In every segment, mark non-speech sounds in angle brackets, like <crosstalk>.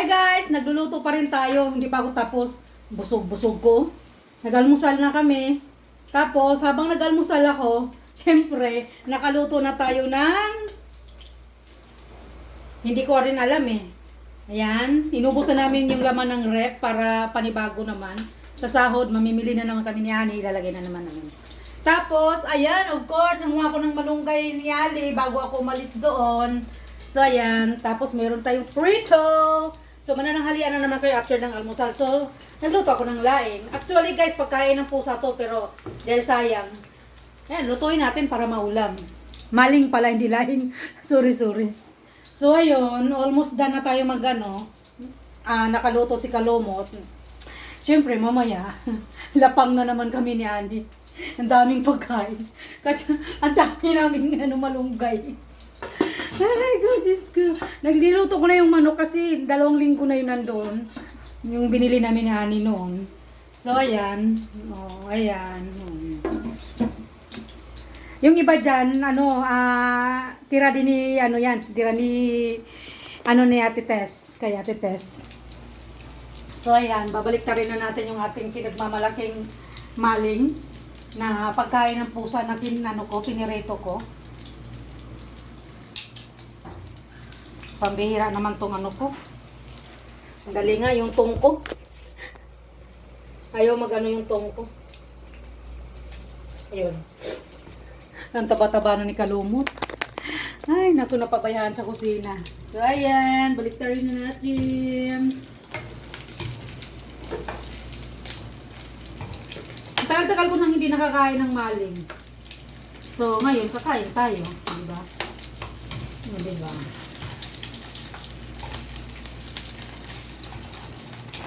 Hi guys, nagluluto pa rin tayo. Hindi pa ako tapos. Busog-busog ko. Nagalmusal na kami. Tapos, habang nagalmusal ako, <laughs> syempre, nakaluto na tayo ng... Hindi ko rin alam eh. Ayan, inubos na namin yung laman ng rep para panibago naman. Sa sahod, mamimili na naman kami ni Ani, ilalagay na naman namin. Tapos, ayan, of course, nanguha ko ng malunggay ni Ali bago ako umalis doon. So, ayan. Tapos, meron tayong prito. So, manananghalian na naman kayo after ng almusal. So, nagluto ako ng laing. Actually, guys, pagkain ng pusa to, pero dahil sayang, ayan, lutuin natin para maulam. Maling pala, hindi laing. <laughs> sorry, sorry. So, ayun, almost done na tayo mag, ano, ah, nakaluto si Kalomot. Siyempre, mamaya, <laughs> lapang na naman kami ni Andy. Ang daming pagkain. <laughs> Kasi ang dami namin ano, malunggay. Ay, God, Diyos ko. Nagliluto ko na yung manok kasi dalawang linggo na yun nandun. Yung binili namin ni Ani noon. So, ayan. Oh, ayan. Yung iba dyan, ano, ah, tira din ni, ano yan, tira ni, ano ni Ate Tess, kay Ate Tess. So, ayan, babalik na rin na natin yung ating pinagmamalaking maling na pagkain ng pusa na kin, ano ko, pinirito ko. Pambihira naman tong ano ko. Ang nga, yung tong ko. Ayaw magano yung tong ko. Ayun. Ang taba-taba na ni Kalumot. Ay, nato napabayaan sa kusina. So, ayan. Balik na natin. Tagal-tagal ko nang hindi nakakain ng maling. So, ngayon, kakain tayo. Diba? O, Diba?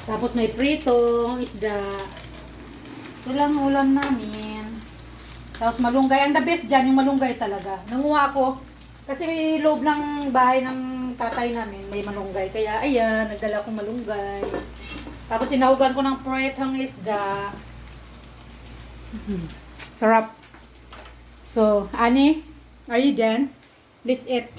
Tapos may pritong isda. Ito lang ang ulam namin. Tapos malunggay. Ang the best dyan, yung malunggay talaga. Nanguha ako. Kasi may loob ng bahay ng tatay namin, may malunggay. Kaya ayan, nagdala akong malunggay. Tapos sinahugan ko ng pritong isda. Sarap. So, Ani, are you done? Let's eat.